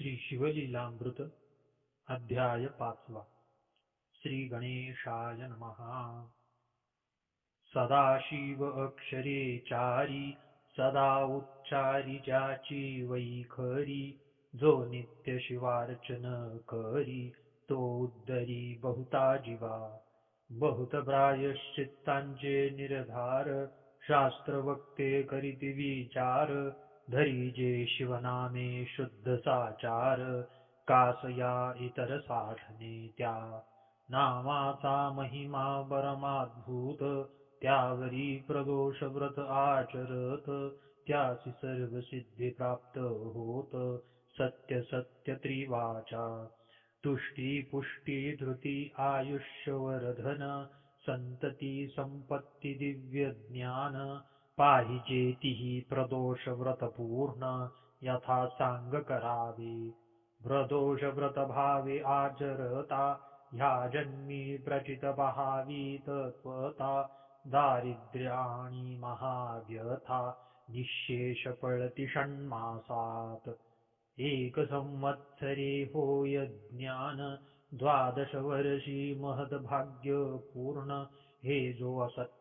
श्री शिवलीलामृत अध्याय पाचवा. श्री गणेशाय नमः. सदाशिव अक्षरे चारी सदा उच्चारी ज्याची वैखरी जो नित्य शिवार्चन करी तो उद्धरी बहुता जीवा. बहुत प्रायश्चित्तांचे निर्धार शास्त्र वक्ते करीती विचार धरी जे शिवनामे शुद्ध साचार कासया इतर साधने त्या। नामाचा महिमा परमाद्भूत, त्यावरी प्रदोष व्रत आचरत, त्यासी सर्व सिद्धी प्राप्त होत, सत्य सत्य त्रिवाचा। तुष्टी पुष्टी धृती आयुष्यवर्धन, संतती संपत्ती दिव्य ज्ञान पाहिजेतीही प्रदोष व्रत पूर्ण यथा सांग करावे प्रदोष व्रत भावे आचरता ह्या जन्मी प्रचित पहावी तत्वता दारिद्र्य आणि महाव्यथा निशेष पळती षण्मासात एक संवत्सरे होय ज्ञान द्वादश वर्षी महद्भाग्य पूर्ण हे जो असत्य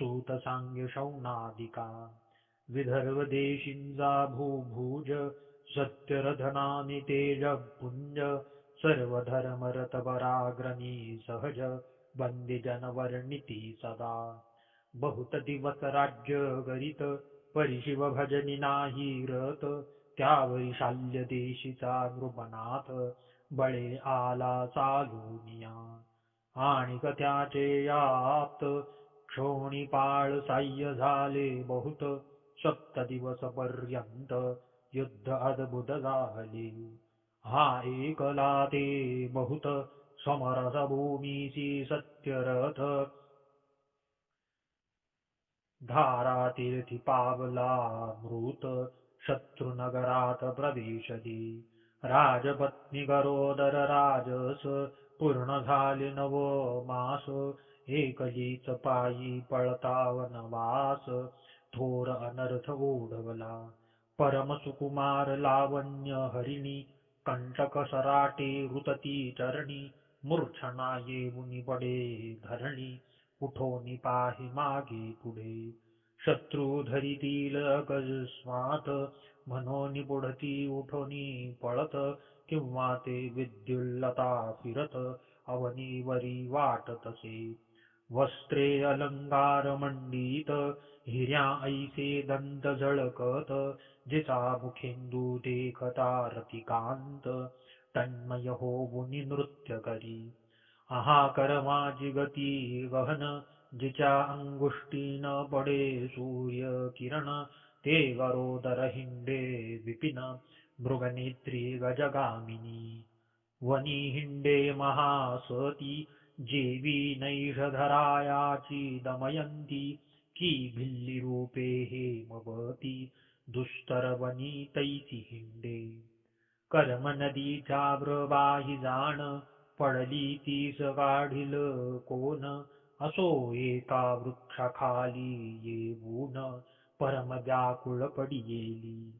सूत सांग्य शौनादिका विदर्भ देशींचा भूभुज सत्यरधनानि तेज पुंज सर्व धर्मरत पराग्रमी सहज बंदी जनवर्णिती सदा। बहुत दिवस राज्य गरित परिशिव भजनी नाही रत त्यावरी शाल्य देशीचा नृपनाथ बळे आला चालूनिया। आणि त्याचे याप्त क्षोणीपाळ साह्य झाले बहुत सप्त दिवस पर्यंत युद्ध अद्भुत झाले हा एकला ते बहुत समरस भूमीसी सत्यरथ. धारा तीर्थी पावला मृत शत्रुनगरात प्रवेशली. राजपत्नी गरोदर राजस पूर्ण झाले नव मास एकलीच पायी पळता वनवास थोर अनर्थ ओढवला. परम सुकुमार लावण्य हरिणी कंटक सराटे रुतती चरणी मूर्छना येऊनी पडे धरणी उठोनी पाहि मागे पुढे. शत्रू धरितील अकस्मात म्हणोनी बुडती उठोनी पळत किंवा ते विद्युल्लता फिरत अवनीवरी वाटतसे वस्त्रे अलंकार मंडित हिऱ्या ऐसे दंत झळकत जिचा रतिकांत तन्मय होऊनी नृत्य करी आहाकर माझी गती गहन जिच्या अंगुष्टीन पडे सूर्य किरण ते गरोदर हिंडे विपिन मृगनेत्री गजगामिनी। वनी हिंडे महासती जेवी नैषधरायाची दमयंती की भिल्ली रूपे हेमवती दुस्तर वनी तैसी हिंडे कर्म नदीच्या ब्रबाही जाण पडली तीस काढील कोण असो एका वृक्षाखाली येऊन परम व्याकुळ पडियेली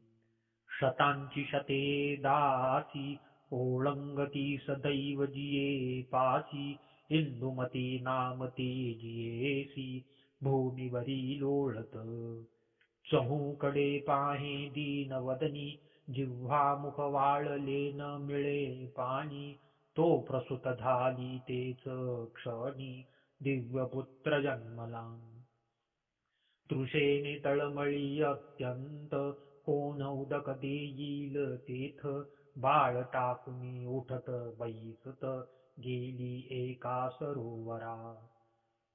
शतांची शते दासी ओळंगती सदैव जिये पासी इंदुमती नामती जियेसी भूमीवरी लोळत. चहूकडे पाहे दीन वदनी जिव्हा मुख वाळले न मिळे पाणी तो प्रसूत झाली तेच क्षणी दिव्य पुत्र जन्मला. तृषेने तळमळी अत्यंत कोण उदक देईल तेथ बाळ टाकुनी उठत बैसत. गेली एका सरोवरा.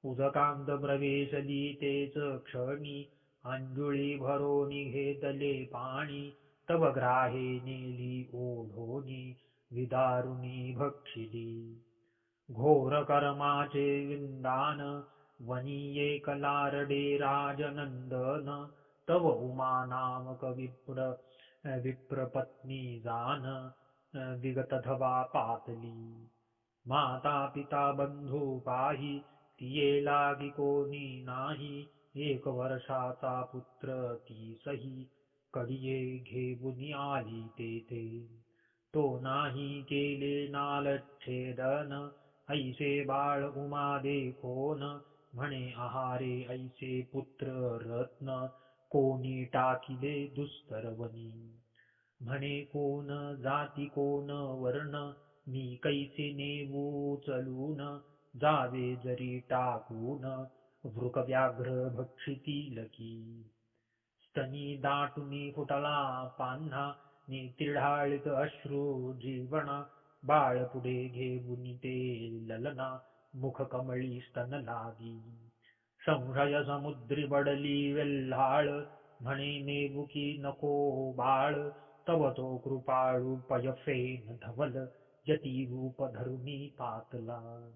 उदकांत प्रवेशली तेच क्षणी अंजुळी भरोनी घेतले पाणी तव ग्राहे नेली ओढोनी विदारुणी भक्षिली. घोरकर्माचे विंदान वनीये कलारडे राजनंदन तव उमा नामक विप्र विप्रपत्नी जान विगतधवा पातली माता पिता बंधू पाही तिये लागी कोणी नाही एक वर्षाचा पुत्र ती सही कडिये घेऊन आली तेथे तो। नाही केले नालच्छेदन ऐसे बाळ उमा देखोन। म्हणे आहारे ऐसे पुत्र रत्न कोणी टाकिले दुस्तरवनी म्हणे कोण जाती कोण वर्ण मी कैसे नेमू चलून जावे जरी टाकून वृक व्याघ्र भक्षितील की स्तनी दाटुनी फुटला पान्हा तिढाळीत अश्रू जीवन बाळ पुढे घेऊन ते ललना मुख कमळी स्तन लागी. संशय समुद्री बडली वेल्हाळ म्हणे नेबुकी नको बाळ तव तो कृपाळू पयफेन धवल. जती रूप धरुनी पातला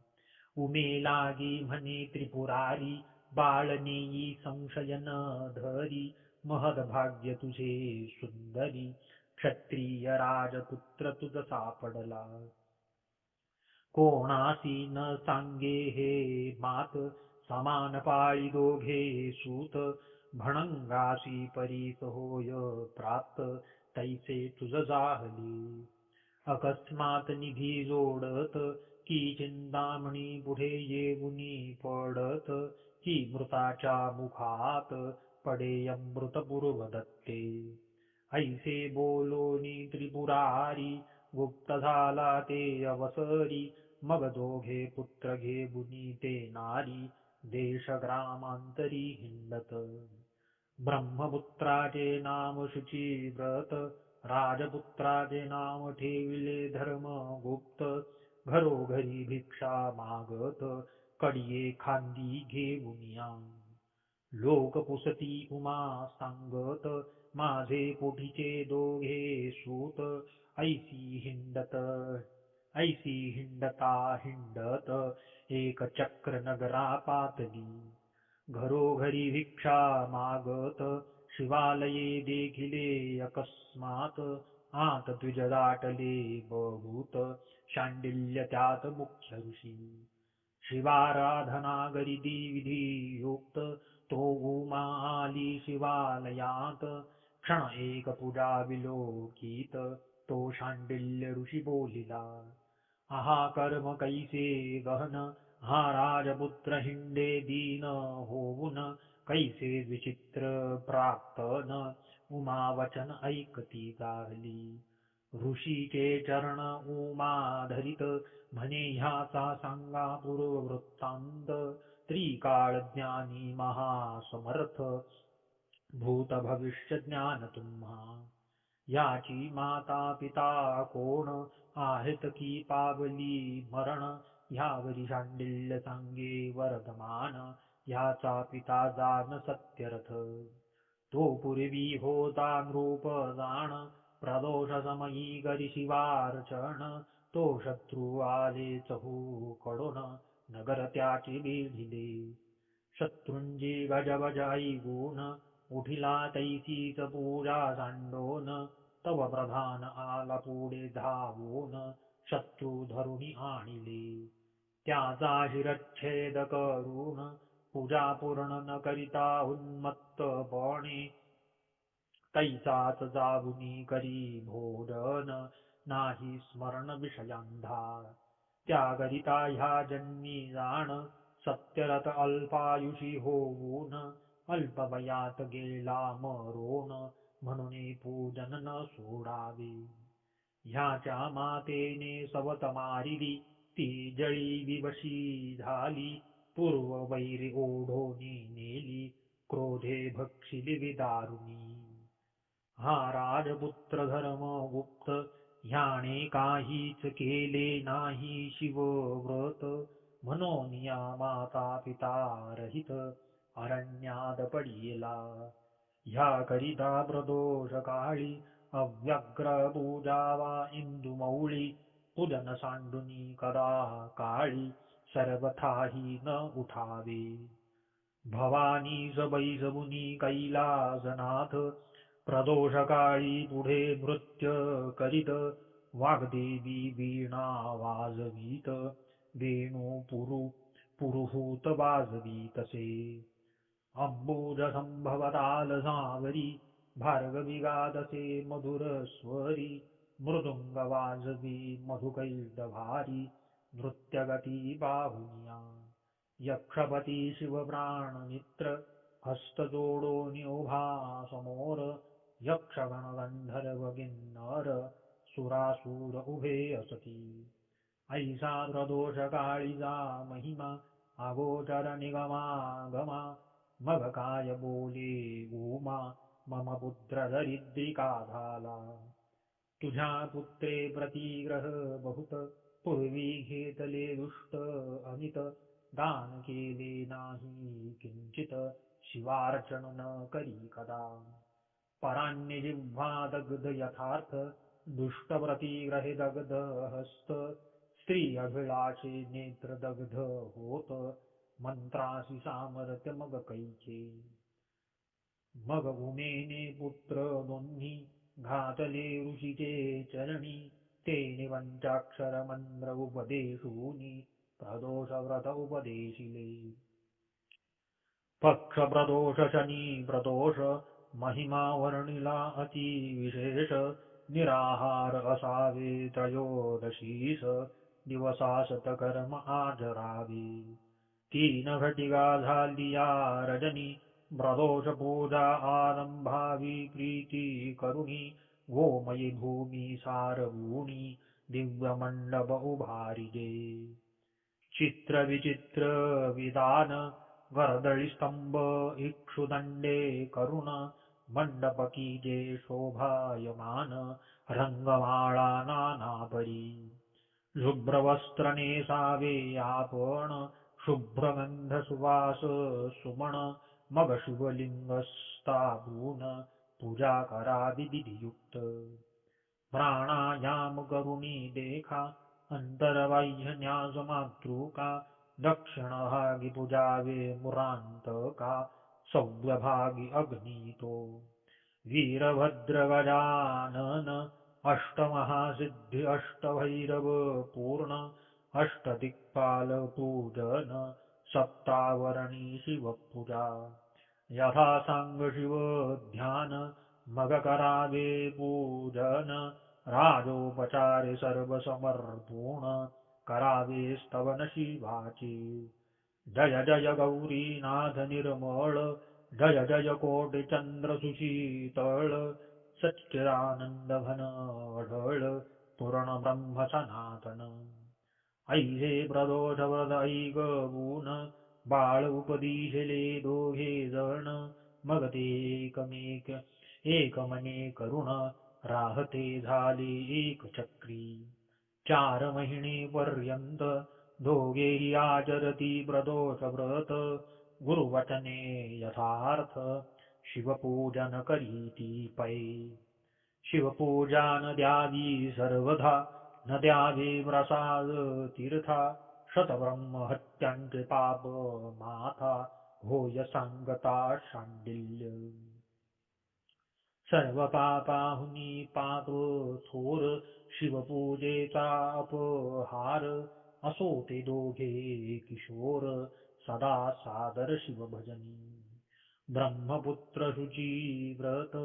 उमे लागी म्हणे त्रिपुरारी बाळनेयी संशयन संशय न धरी महद भाग्य तुझे सुंदरी क्षत्रिय राजपुत्र तुझ सापडला। कोणासी न सांगे हे मात समान पाळी दोघे सूत भणंगासी परीस होय प्राप्त तैसे तुझ जाहली। अकस्मात निधी जोडत की चिंतामणी पुढे येऊनी पडत की मृताच्या मुखात पडे अमृत पूर्व दत्ते ऐसे बोलोनी त्रिपुरारी गुप्त झाला ते अवसरी मग दोघे पुत्र घेऊनी ते नारी देश ग्रामांतरी हिंडत। ब्रह्मपुत्राचे नाम शुची व्रत ठेविले धर्म गुप्त। घरोघरी भिक्षा मागत कडिये खांदी घेऊनिया लोक पुसती उमा सांगत माझे पोटीचे दोघे सूत। ऐसी हिंडत ऐसी हिंडता हिंडत एक चक्र नगरा पातली घरोघरी भिक्षा मागत शिवालये देखिले अकस्मात आत द्विज दाटले बहुत शांडिल्य त्यात मुख्य ऋषी शिवाराधना गरिदी विधी युक्त तो आली शिवालयात क्षण एक पूजा विलोकित तो शांडिल्य ऋषी बोलिला। आहा कर्म कैसे गहन हा राजपुत्र हिंडे दीन होऊन कैसे विचित्र प्राक्तन उमा वचन ऐकती जाहली ऋषीचे चरण उमा धरित म्हणे ह्याचा सांगा पूर्व वृत्तांत त्रिकाळ ज्ञानी महासमर्थ भूत भविष्य ज्ञान तुम्हा। याची माता पिता कोण? आहेत की पावली मरण? ह्यावरी शांडिल्य सांगे वर्धमान ह्याचा पिता जान सत्यरथ. तो पूर्वी होता नृप जाण प्रदोष समयी करी शिवार्चण तो शत्रू आले चहू कडून नगर त्याची बिढिले शत्रुंजी गजबजाई गुण उठिला तैसीच पूजा सांडोन. तव प्रधान आला पुढे धावून शत्रू धरुणी आणिले. त्याचा शिरच्छेद करून पूजा पूर्ण न करिता उन्मत्तपणे तैसाच जाऊनी करी भोरन नाही स्मरण विषयांधा। त्याकरिता ह्या जन्मी जाण सत्यरत अल्पायुषी होऊन अल्पवयात गेला मरोण म्हणून पूजन न सोडावे। ह्याच्या मातेने सवत मारिली ती जळी विवशी झाली। पूर्व वैरी ओढोनी नेली क्रोधे भक्षिली विदारुणी हा राजपुत्र धर्म गुप्त ह्याने काहीच केले नाही शिवव्रत। म्हणून या माता पिता रहित अरण्यात पडिला ह्याकरिता प्रदोष काळी अव्यग्र पूजावा इंदुमौळी पूजन सांडुनी कदा काळी सर्वथाही न उठावे। भवानी जबई जमुनी कैलासनाथ प्रदोषकाळी पुढे नृत्य करीत वाग्देवी वीणा वाजवीत वेणू पुरु पुरुहूत वाजवीतसे अम्बुजसम्भवतालसागरी भार्गविगादसे मधुरस्वरी मृदुङ्गवाजवी मधुकैर्दभारी नृत्यगती बाहुनिया यक्षपती शिवप्राणमित्र हस्त जोडोनि उभा समोर यक्षगण गंधर्व किन्नर सुरासूर उभे असती। ऐसा प्रदोष काळीजा महिमा अगोचर निगमागमा मग काय बोले उमा मम पुत्र दरिद्रिका झाला तुझ्या पुत्रे प्रतिग्रह बहुत पूर्वी घेतले दुष्ट अमित. दान केले नाही किंचित. शिवार्चन न करी कदा. परान्य जिह्वा दग्ध यथार्थ. दुष्ट प्रतिग्रहे दग्ध हस्त. स्त्री अभिलाषे नेत्र दग्ध होत. मंत्रासी सामर्थ्य मग कैचे मग उमेने पुत्र दोन्ही. घातले ऋषीचे चरणी. तेने पंचाक्षर मंत्र उपदेशूनी प्रदोष व्रत उपदेशिले। पक्ष प्रदोष शनी प्रदोष महिमा वर्णिला अति विशेष निराहार असावे त्रयोदशीस दिवसास कर्म आचरावे। तीन घटिका झाली या रजनी प्रदोष पूजा आरंभावी प्रीती करुणी गोमयी भूमी सारगुणी दिव्य मंडप उभारिजे चित्र विचित्र विधान वरदळी स्तंभ इक्षुदंडे करुण मंडप कीजे शोभायमान रंगमाळा नानापरी। शुभ्रवस्त्र नेसावे आपण शुभ्रगंध सुवास सुमण मग शिवलिंग स्थापून पूजा करावी विधियुक्त प्राणायाम करुणी देखा अंतरबाह्य न्यास मातृका दक्षिण भागी पूजावे मुरांतका सव्यभागी अग्नितो। वीरभद्र गजानन अष्टमहासिद्धी अष्टभैरव पूर्ण अष्टदिक्पाल पूजन सप्तावरणी शिवपूजा यथा सांग शिव ध्यान मग करावे पूजन राजोपचारे सर्व समर्पूण करावे स्तवन शिवाचे जय जय गौरीनाथ निर्मळ जय जय कोटि चंद्र सुशीतळ अढळ पूर्ण ब्रह्म सनातन बाळ उपदिशले दोघे जण. मग ते एकमेक एकमने करुण राहते झाले एक चक्री. चार महिने पर्यंत दोघेही आचरती प्रदोष व्रत गुरुवचने यथार्थ शिवपूजन करीती पै. शिवपूजा न द्यावी सर्वधा न द्यावे प्रसाद तीर्था. शतब्रह्महत्यांचे पाप माथा होय सांगता शांडिल्य सर्व पापाहुनी पाप थोर शिवपूजेचा अपहार असो ते दोघे किशोर सदा सादर शिवभजनी। ब्रह्मपुत्र शुची व्रत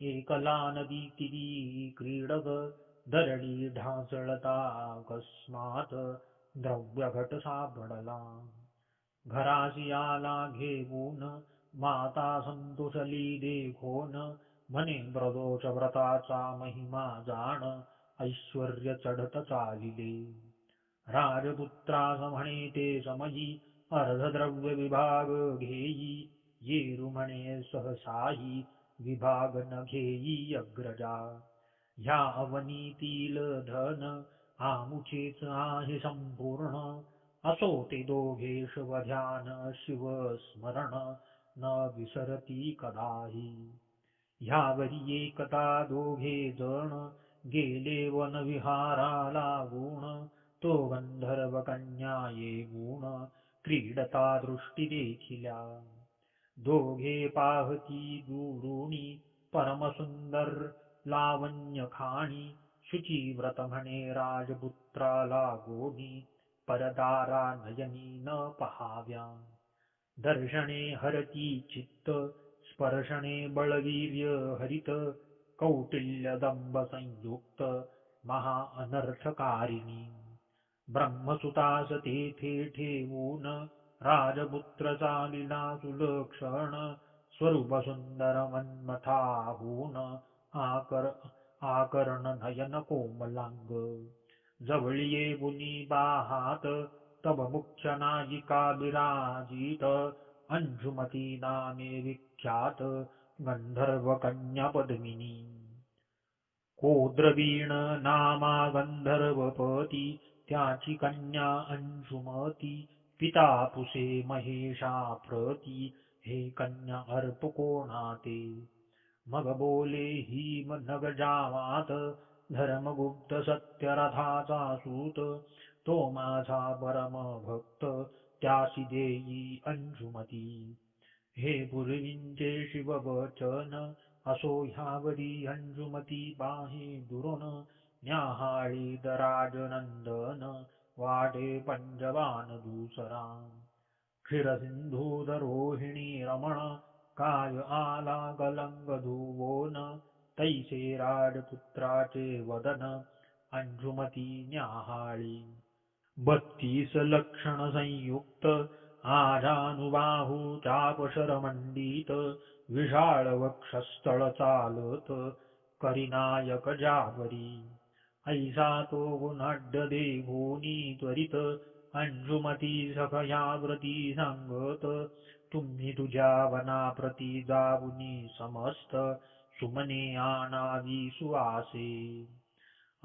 एकला नदी तिरी क्रीडक ढासळता अकस्मात द्रव्यघट सापडला घरासी आला घेऊन माता संतुषली देखोन म्हणे प्रदोष व्रताचा महिमा जाण ऐश्वर चढत चालिले। राजपुत्रास म्हणे ते समयी अर्धद्रव्य विभाग घेई येरु म्हणे सहसाही विभाग न घेई अग्रजा। ह्या अवनीतील धन आमुचेच आहे संपूर्ण असो ते दोघे शिव स्मरण न विसरती कदाही। ह्यावरी एकता दोघे जण गेले वन विहारा लागून तो गंधर्वकन्या येऊन क्रीडता दृष्टी देखिल्या। दोघे पाहती दुरुणी परमसुंदर लावण्य खाणी शुचिव्रत म्हणे राजपुत्राला गोनी परदारा नयनी न पहाव्या दर्शने हरती चित्त स्पर्शने बळवीर्य हरित कौटिल्य दंभ संयुक्त महा अनर्थकारिणी। ब्रह्मसुतास तेथे ठेवून राजपुत्र चालिला सुलक्षण स्वरूप सुंदर मन्मथाहून आकर आकर्ण नयन कोमलांग जवळी येऊनी बाहात तब मुख्य नायिका विराजित अंजुमती नामे विख्यात गंधर्व कन्या पद्मिनी कोद्रवीण नामा गंधर्वपती त्याची कन्या अंशुमती पिता पुसे महेशा प्रती हे कन्या अर्प कोणाते मग बोले ही नग जावात धर्मगुप्त सत्यरथाचा सूत तो माझा परम भक्त त्यासी देई अंशुमती। हे पूर्वींचे शिववचन असो ह्यावरी अंजुमती पाहे दुरण न्याहाळी दराजनंदन वाटे पंजवान दुसरा। क्षीरसिंधूदरोहिणी रमण काय आला गलंग धुवोन तैसे राजपुत्राचे वदन अंजुमती न्याहाळी. बत्तीस लक्षण संयुक्त आजानुबाहू चापशरमंडित विशाळ वक्षस्थळ चालत करिनायक जावरी ऐसा तो गुणाढ्य देहोनी त्वरित अंजुमती सखयाव्रती सांगत तुम्ही तुझ्या वनाप्रती जाऊनी समस्त सुमने आणावी सुवासे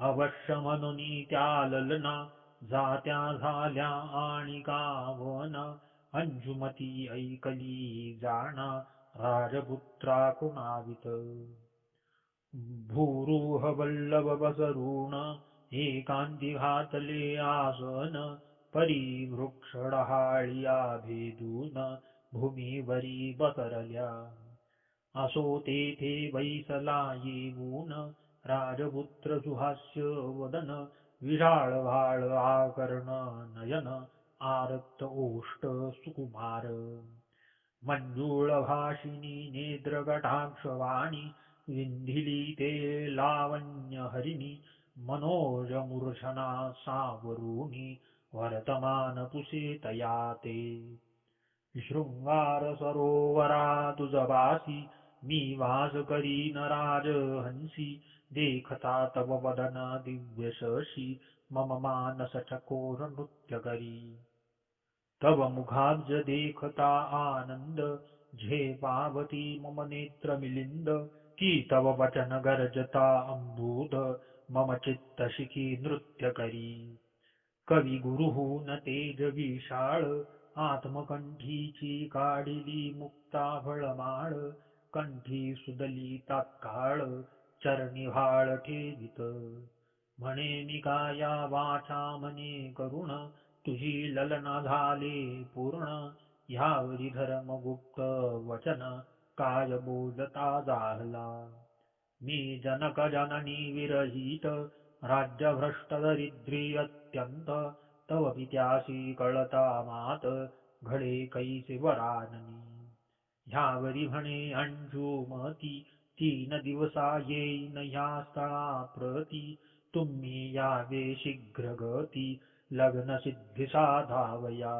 अवश्य म्हणून त्या ललना जात्या झाल्या आणि गावना अंजुमती ऐकली जाणा राजपुत्रा कुणावित भूरुह वल्लभ बसरुण एकांती घातले आसन परी वृक्ष डहाळिया भेदून भूमीवरी बसरल्या असो तेथे बैसला येऊन राजपुत्र सुहास्य वदन विशाळ वाळ आकर्ण नयन आरक्त ओष्ट सुकुमार। मंजुळ भाषिणी नेत्रकटाक्षवाणी विंधिली ते लावण्य हरिणी मनोज मूर्छना सावरुणी वर्तमान पुसे तया ते शृंगार सरोवरा तुजबासी मी वास करीन राजहंसी देखता तव वदन दिव्यशशी मम मानस तव मुखाब्ज देखता आनंद झेपावती मम नेत्र मिलिंद की तव वचन गर्जता अम्बुध मम चित्त शिखी नृत्य करी कवी गुरुहून तेज विशाळ आत्मकंठीची काढिली मुक्ता फळमाळ कंठी सुदली तात्काळ चरणी व्हाळ ठेवित. म्हणे मी काया वाचा म्हणे करुण तुझी ललना झाले पूर्ण ह्यावरी धर्मगुप्त वचन काय बोलता जाहला. मी जनक जननी विरहित राज्यभ्रष्ट दरिद्री अत्यंत तव पित्यासी कळता मात घडे कैसे वराननी? ह्यावरी म्हणे अंजुमती तीन दिवसा येईन ह्या स्थळा प्रती तुम्ही यावे शीघ्र गती लग्न सिद्धी साधावया.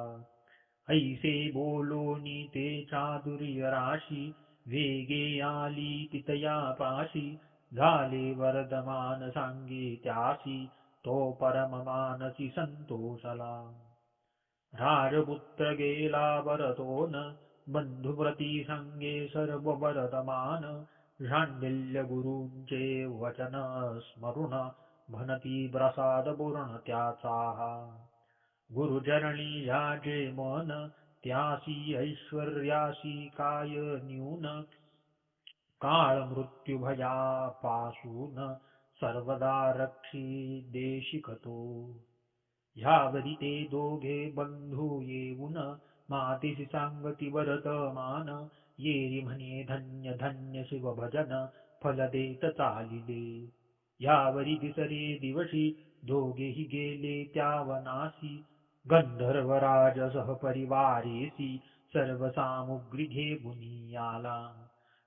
ऐसे बोलोनी ते चादुर्य राशी वेगे आली पितया पाशी. झाले वरदमान सांगे त्यासी तो परम मानसी संतोषला राजपुत्र गेला बरतोन बंधुप्रती संगे सर्व वर्धमान शांडिल्य गुरूंचे वचन स्मरुण भनती प्रसाद पूर्ण त्याचा गुरुचरणी ह्याचे मन त्यासी ऐश्वर्यासी काय न्यून काळ मृत्युभया भयापासून सर्वदा रक्षी देशिकतो ह्यावरी ते दोघे बंधू येऊन मातीसी सांगती वर्तमान येरी म्हणे धन्य धन्य शिव भजन फल देत चालिले। यावरी दिसरे दिवशी दोघेही गेले त्या वनासी गंधर्वराज सहपरिवारेसी सर्व सामुग्री घेऊन आला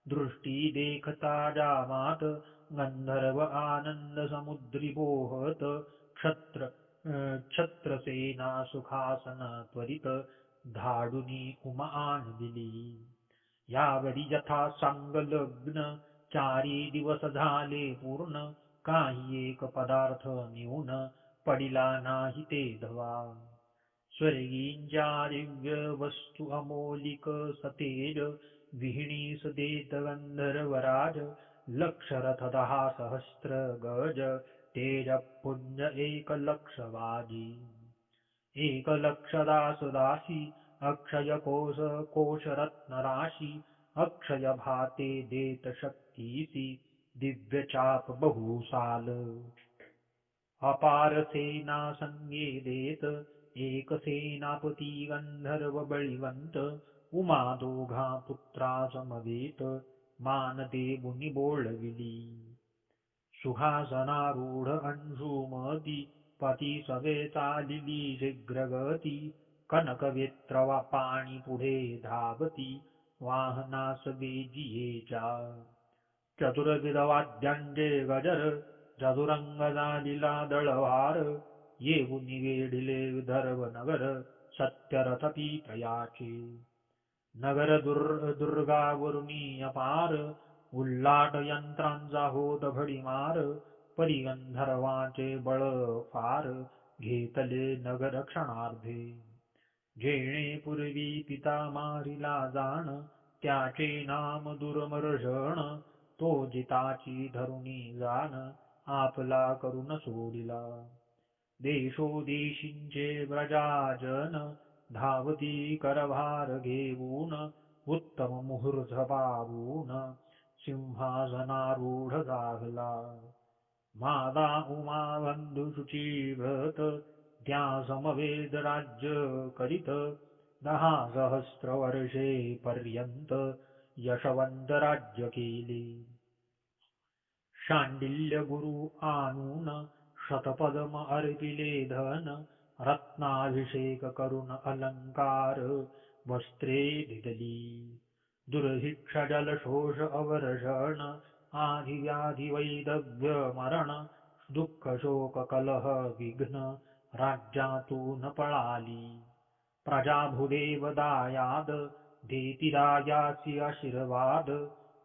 दृष्टी देखता जामात समुद्री पोहत क्षत्र छत्रसेना सुखासन त्वरित धाडुनी उमा आणविली यावरी यथा सांग लग्न चारी दिवस झाले पूर्ण काही एक पदार्थ नेऊन पडिला नाही ते धवा। स्वर्गींच्या दिव्य वस्तू अमोलिक सतेज विहिणीस देत गंधर्वराज लक्षरथदः सहस्र गज तेजपुञ्ज एकलक्षवाजी एकलक्षदासुदासी अक्षयकोशकोशरत्नराशि अक्षयभाते दिव्य चाप बहुशाल अपार सेना संगे देत, एक सेनापती गंधर्व बलिवंत उमा दोघा पुत्रा समवेत मान देऊनी बोलविली सुखासनारूढ अंशुमती पती सवे चालिली शीघ्रगती कनकवेत्र पाणी पुढे धावती वाहनास वेजियेच्या चतुर्विध वाद्यांचे गजर चतुरंग झालिला दळवार येऊन वेढिले विदर्भ नगर सत्यरथ पीतयाचे नगर दुर् दुर्गावरुणी अपार उल्लाट यंत्रांचा होत भडीमार परी गंधर्वांचे बळ फार घेतले नगर क्षणार्धे जेणे पूर्वी पिता मारिला जाण त्याचे नाम दुर्मर्षण तो जिताची धरुणी जाण आपला करून सोडिला। देशोदेशींचे प्रजाजन धावती करभार घेऊन उत्तम मुहूर्त पावून सिंहासनारूढ जागला मादा उमा बंधू शुची व्रत त्या समवेद राज्य करीत दहा सहस्त्र वर्षे पर्यंत यशवंत राज्य केले। शांडिल्य गुरु आणून शतपदम अर्पिले धन रत्नाभिषेक करून अलंकार वस्त्रे दिदली। दुर्भिक्ष जलशोष अवर्षण आधिव्याधी वैदव्य मरण दुःख शोक कलह विघ्न राज्यातून पळाली। प्रजाभुदेव दायाद देती रायासी आशीर्वाद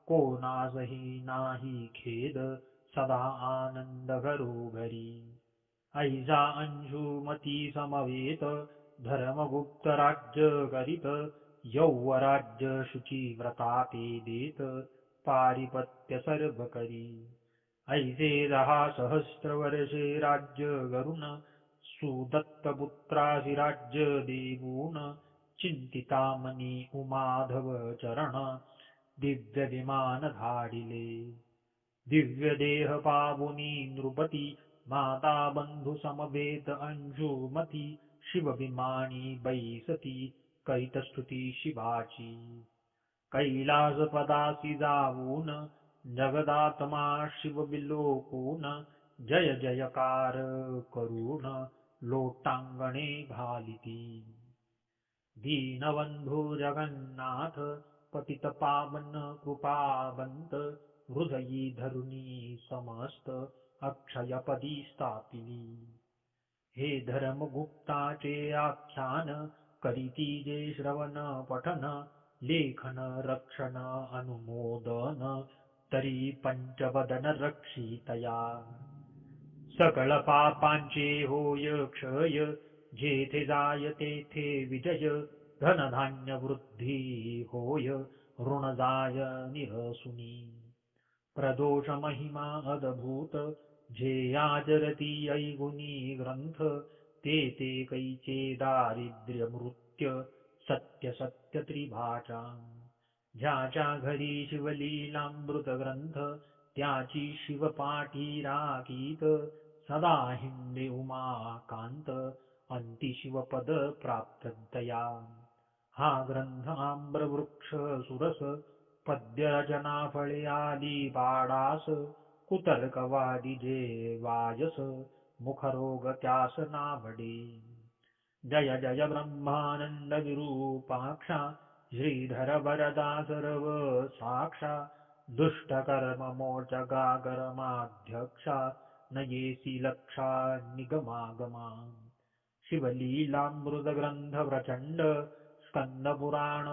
कोणासही नाही खेद सदा आनंद ऐसा अंशुमती समवेत धर्मगुप्त राज्य करीत यौवराज्य शुची व्रता ते देत पारिपत्य सर्व करी ऐसे दहा सहस्र वर्षे राज्य गरुण सुदत्तपुत्रासि राज्य देवून चिंतिता मनी उमाधव चरण दिव्य विमान धाडिले दिव्य देह पावुनी नृपती माता बंधू समवेत अंशुमती शिव विमानी बैसती कैतस्तुती शिवाची कैलासपदासी जाऊन जगदात्मा शिव बिलोकून जय जयकार करून लोटांगणे घालिती। दीनबंधू जगन्नाथ पतित पावन कृपावंत हृदयी धरुणी समस्त अक्षयपदी स्थापिली हे धर्मगुप्ताचे आख्यान करीती जे श्रवण पठन लेखन रक्षण अनुमोदन तरी पंचवदन रक्षितया। सकळ पापांचे होय क्षय जेथे जाय तेथे विजय धनधान्य वृद्धी होय ऋण जाय निरसुनी। प्रदोष महिमा अद्भूत जे आचरती ऐगुनी ग्रंथ ते ते कैचे दारिद्र्य मृत्य सत्य सत्य त्रिभाषा ज्याच्या घरी शिवलीलामृत ग्रंथ त्याची शिवपाठी राखीत सदा हिंडे उमाकांत अंती शिवपद प्राप्ततया। हा ग्रंथ आम्रवृक्ष सुरस पद्यरचना फळे आदी पाडास कुतर्कवादी जे वाजस मुखरोग त्यास नावडे जय जय ब्रह्मानंद विरूपाक्षा श्रीधर वरदा सर्व साक्षा दुष्टकर्म मोचकाकर्माध्यक्षा नयेसी लक्षा निगमागमा शिवलीलामृतग्रंथ प्रचंड स्कंद पुराण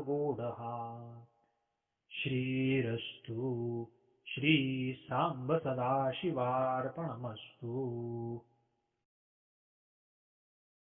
गोडहा श्रीरस्तु श्री सांब सदाशिवार्पणमस्तु